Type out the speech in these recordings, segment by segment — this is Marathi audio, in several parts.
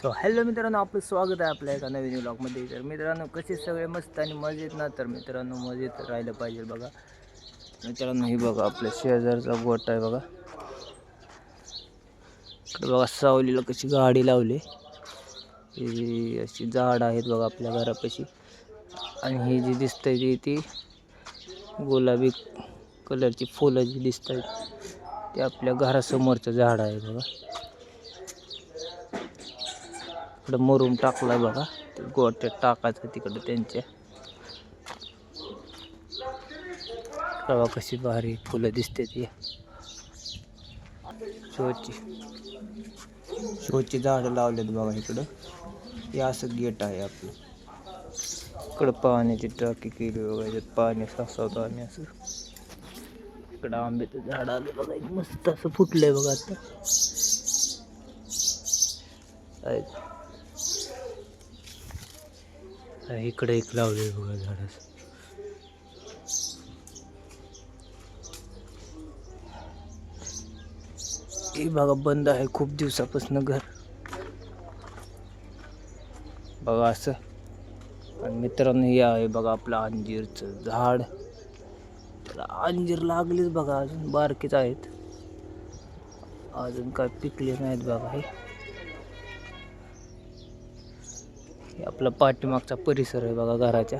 सो हॅलो मित्रांनो आपलं स्वागत आहे आपल्या एका नवीन ब्लॉगमध्ये तर मित्रांनो कसे सगळे मस्त आणि मजेत ना? तर मित्रांनो मजेत राहिलं पाहिजे बघा. मित्रांनो हे बघा आपल्या शेजारचा गोट आहे बघा. इकडे बघा सावलीला कशी गाडी लावली. ही अशी झाड आहेत बघा आपल्या घरापाशी. आणि ही जी दिसतंय ती ती गुलाबी कलरची फुलं जी दिसत आहेत ते आपल्या घरासमोरचं झाड आहे बघा. इकडं मुरुम टाकलाय बघा. ते गोट्या टाकायचं तिकडं त्यांच्या बघा कशी भारी फुलं शोची. शोची हे गेट आहे आपलं. इकडं पाण्याची टाकी केली आंब्याचं झाड आलं बघा मस्त बघा आता. आता इकडे एक लावले बघा झाड हे बघा बंद आहे खूप दिवसापासून घर. बघा असं. आणि मित्रांनो हे आहे बघा आपलं अंजीरचं झाड. त्याला अंजीर लागलीच बघा अजून बारकीच आहेत. अजून काय पिकले नाहीत बघा हे. हे आपला पाठीमागचा परिसर आहे बघा घराच्या.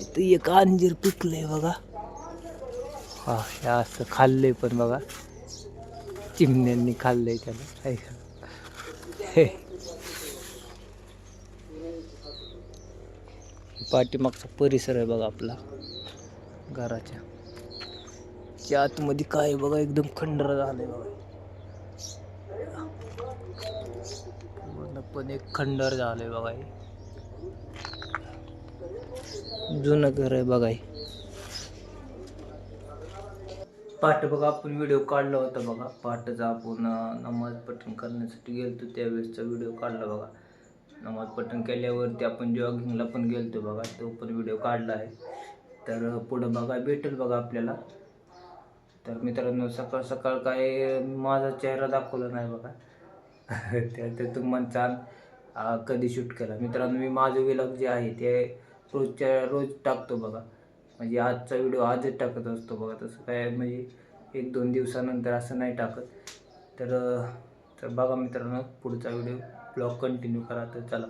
इथं एक अंजीर पिकलंय बघा. हा हे असं खाल्लंय पण बघा. चिमण्यांनी खाल्लंय त्याला. हाय हे. पाठीमागचा परिसर आहे बघा आपला. घराच्या. आतमध्ये काय आहे बघा एकदम खंडर झालंय बघा. पण एक खंडर झालंय बघा हे. जुनं घर आहे बघा पाठ बघा आपण व्हिडिओ काढला होता बघा. पाठचा आपण नमाज पठण करण्यासाठी गेलतो त्यावेळेसचा व्हिडिओ काढला बघा. नमाज पठण केल्यावरती आपण जॉगिंगला पण गेलतो बघा तो पण व्हिडिओ काढला आहे. तर पुढं बघा भेटेल बघा आपल्याला. तर मित्रांनो सकाळ सकाळ काय माझा चेहरा दाखवला नाही बघा. त्या ते छान कधी शूट केला. मित्रांनो मी माझं विलॉग जे आहे ते रोजच्या रोज टाकतो बघा. म्हणजे आजचा व्हिडिओ आजच टाकत असतो बघा. तसं काय म्हणजे एक दोन दिवसानंतर असं नाही टाकत. तर तर बघा मित्रांनो पुढचा व्हिडिओ ब्लॉग कंटिन्यू करा. तर चला.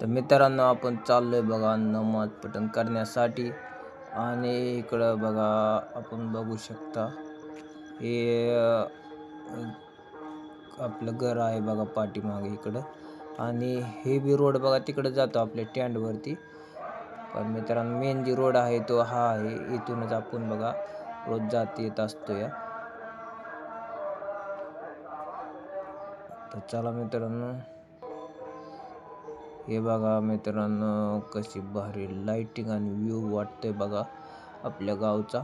तर मित्रांनो आपण चाललोय बघा नमाज पठण करण्यासाठी. आणि इकडं बघा आपण बघू शकता. हे आपलं घर आहे बघा पाठीमागे इकडं. आणि हे बी रोड बघा तिकडं जातो आपल्या स्टँडवरती पण मित्रांनो मेन जी रोड आहे तो हा आहे. इथूनच आपण बघा रोज जात येत असतो या. तर चला मित्रांनो हे बघा मित्रांनो कशी भारी लाइटिंग आणि व्ह्यू वाटतंय बघा आपल्या गावचा.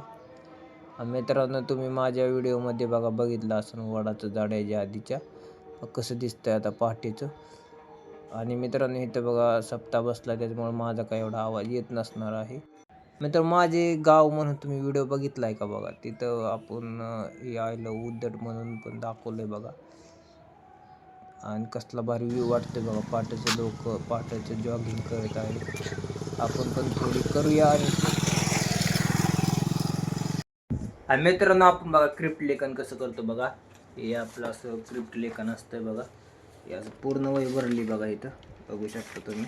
मित्रांनो तुम्ही माझ्या व्हिडिओमध्ये बघा बघितलं असं वडाचं झाड आहे जे आधीच्या. कसं दिसतंय आता पहाटेचं. आणि मित्रांनो इथं बघा सप्ताह बसला त्याच्यामुळे माझा काही एवढा आवाज येत नसणार आहे. मित्र माझे गाव म्हणून तुम्ही व्हिडिओ बघितला आहे का बघा? तिथं आपण यायला उद्धट म्हणून पण दाखवलंय बघा. आणि कसला भारी व्ह्यू वाटतं बघा पाटाचे लोक पहाटेचं जॉगिंग करत आहेत. आपण पण थोडी करूया आणि आणि मित्रांनो आपण बघा क्रिप्ट लेखन कसं करतो बघा. हे आपलं असं क्रिप्ट लेखन असतं बघा. हे असं पूर्ण वय भरली बघा इथं. बघू शकता तुम्ही.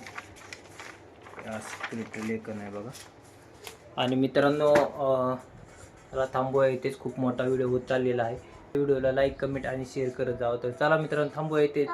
हे असं क्रिप्ट लेखन आहे बघा. आणि मित्रांनो अं, थांबू थांबूया इथेच. खूप मोठा व्हिडिओ होत चाललेला आहे. व्हिडिओला लाईक कमेंट आणि शेअर करत जावं. तर चला मित्रांनो थांबूया इथेच.